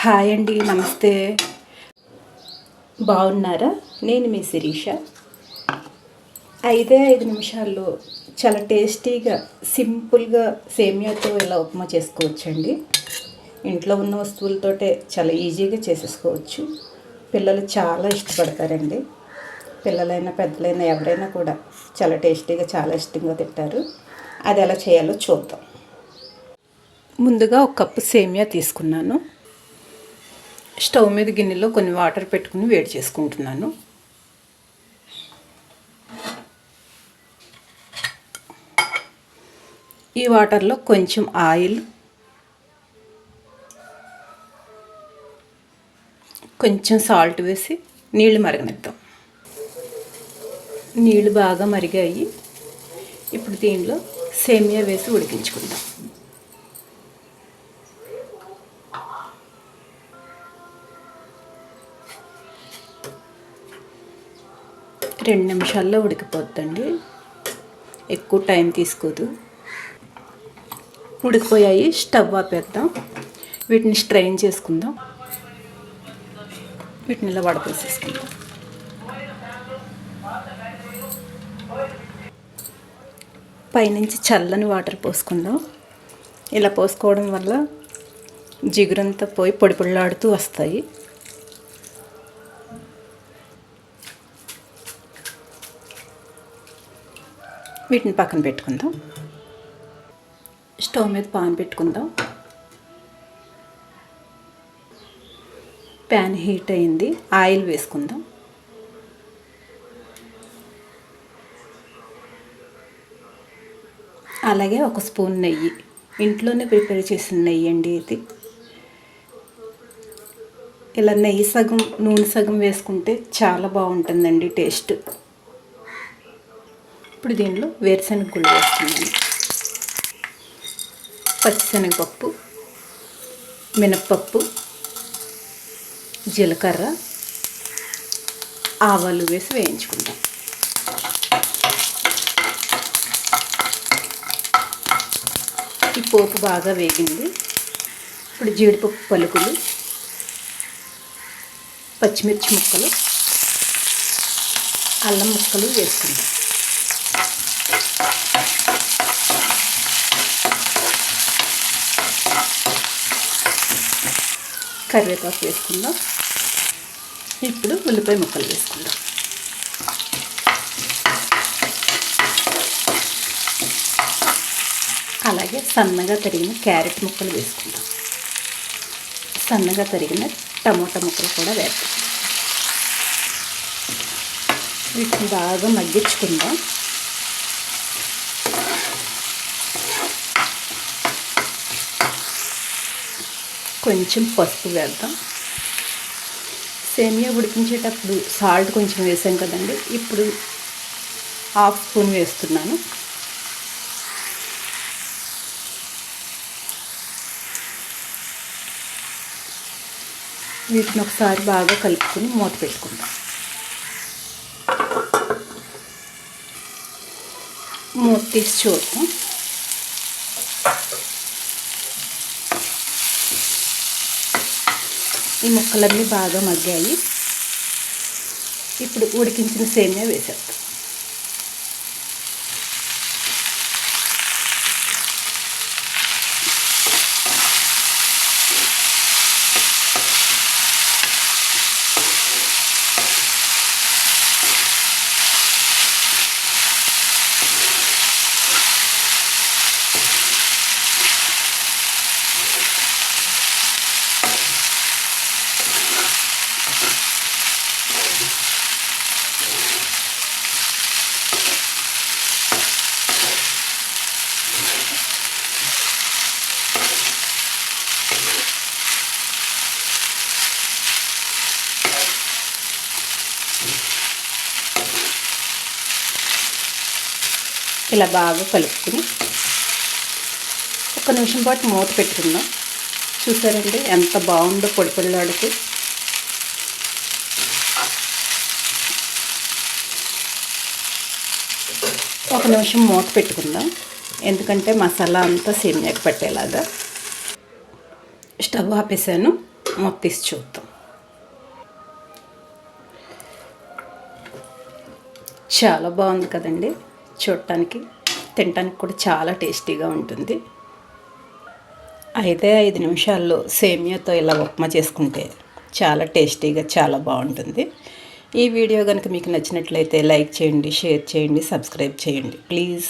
Hi అండి నమస్తే. బాగున్నారా? నేను మీ శిరీష. ఐదే ఐదు నిమిషాల్లో చాలా టేస్టీగా సింపుల్గా సేమియాతో ఇలా ఉప్మా చేసుకోవచ్చండి. ఇంట్లో ఉన్న వస్తువులతోటే చాలా ఈజీగా చేసేసుకోవచ్చు. పిల్లలు చాలా ఇష్టపడతారండి. పిల్లలైనా పెద్దలైనా ఎవరైనా కూడా చాలా టేస్టీగా చాలా ఇష్టంగా తింటారు. అది ఎలా చేయాలో చూద్దాం. ముందుగా ఒక కప్పు సేమియా తీసుకున్నాను. స్టవ్ మీద గిన్నెలో కొన్ని వాటర్ పెట్టుకుని వేడి చేసుకుంటున్నాను. ఈ వాటర్లో కొంచెం ఆయిల్ కొంచెం సాల్ట్ వేసి నీళ్ళు మరగనిద్దాం. నీళ్ళు బాగా మరిగాయి. ఇప్పుడు దీనిలో సేమియా వేసి ఉడికించుకుందాం. రెండు నిమిషాల్లో ఉడికిపోద్దండి. ఎక్కువ టైం తీసుకోదు. ఉడికిపోయాయి స్టవ్ ఆపేద్దాం. వీటిని స్ట్రైన్ చేసుకుందాం. వీటిని ఇలా వడపోసేసుకుందాం. పైనుంచి చల్లని వాటర్ పోసుకుందాం. ఇలా పోసుకోవడం వల్ల జిగురంతా పోయి పొడి పొడిలాడుతూ వస్తాయి. వీటిని పక్కన పెట్టుకుందాం. స్టవ్ మీద పాన్ పెట్టుకుందాం. ప్యాన్ హీట్ అయింది. ఆయిల్ వేసుకుందాం. అలాగే ఒక స్పూన్ నెయ్యి. ఇంట్లోనే ప్రిపేర్ చేసిన నెయ్యి అండి ఇది. ఇలా నెయ్యి సగం నూనె సగం వేసుకుంటే చాలా బాగుంటుందండి టేస్ట్. ఇప్పుడు దీనిలో వేరుశనగ గుళ్ళు వేస్తున్నాను. పచ్చిశనగపప్పు మినప్పప్పు జీలకర్ర ఆవాలు వేసి వేయించుకుంటాం ఈ పోపు బాగా వేగింది. ఇప్పుడు జీడిపప్పు పలుకులు పచ్చిమిర్చి ముక్కలు అల్లం ముక్కలు వేసుకుందాం. కరివేపాకు వేసుకుందాం. ఇప్పుడు ఉల్లిపాయ ముక్కలు వేసుకుందాం. అలాగే సన్నగా తరిగిన క్యారెట్ ముక్కలు వేసుకుందాం. సన్నగా తరిగిన టమోటా ముక్కలు కూడా వేద్దాం. వీటిని బాగా మగ్గించుకుందాం. కొంచెం పసుపు వేద్దాం. సేమియా ఉడికించేటప్పుడు సాల్ట్ కొంచెం వేసాం కదండి. ఇప్పుడు హాఫ్ స్పూన్ వేస్తున్నాను. వీటిని ఒకసారి బాగా కలుపుకొని మూత పెట్టుకుందాం. మూత తీసి చూద్దాం. ఈ ముక్కలన్నీ బాగా మగ్గాయి. ఇప్పుడు ఉడికించిన సేమియా వేసేస్తాం ఇలా బాగా కలుపుకుని ఒక నిమిషం పాటు మూత పెట్టుకుందాం. చూసారండి ఎంత బాగుందో పొడి పొడిలాడుతూ. ఒక నిమిషం మూత పెట్టుకుందాం. ఎందుకంటే మసాలా అంతా సేమ్యాకి పట్టేలాగా. స్టవ్ ఆపేసాను. మూత తీసి చూద్దాం. చాలా బాగుంది కదండి. చూడటానికి తినటానికి కూడా చాలా టేస్టీగా ఉంటుంది. అయితే ఐదు నిమిషాల్లో సేమియాతో ఇలా ఉప్మా చేసుకుంటే చాలా టేస్టీగా చాలా బాగుంటుంది. ఈ వీడియో కనుక మీకు నచ్చినట్లయితే లైక్ చేయండి షేర్ చేయండి సబ్స్క్రైబ్ చేయండి. ప్లీజ్.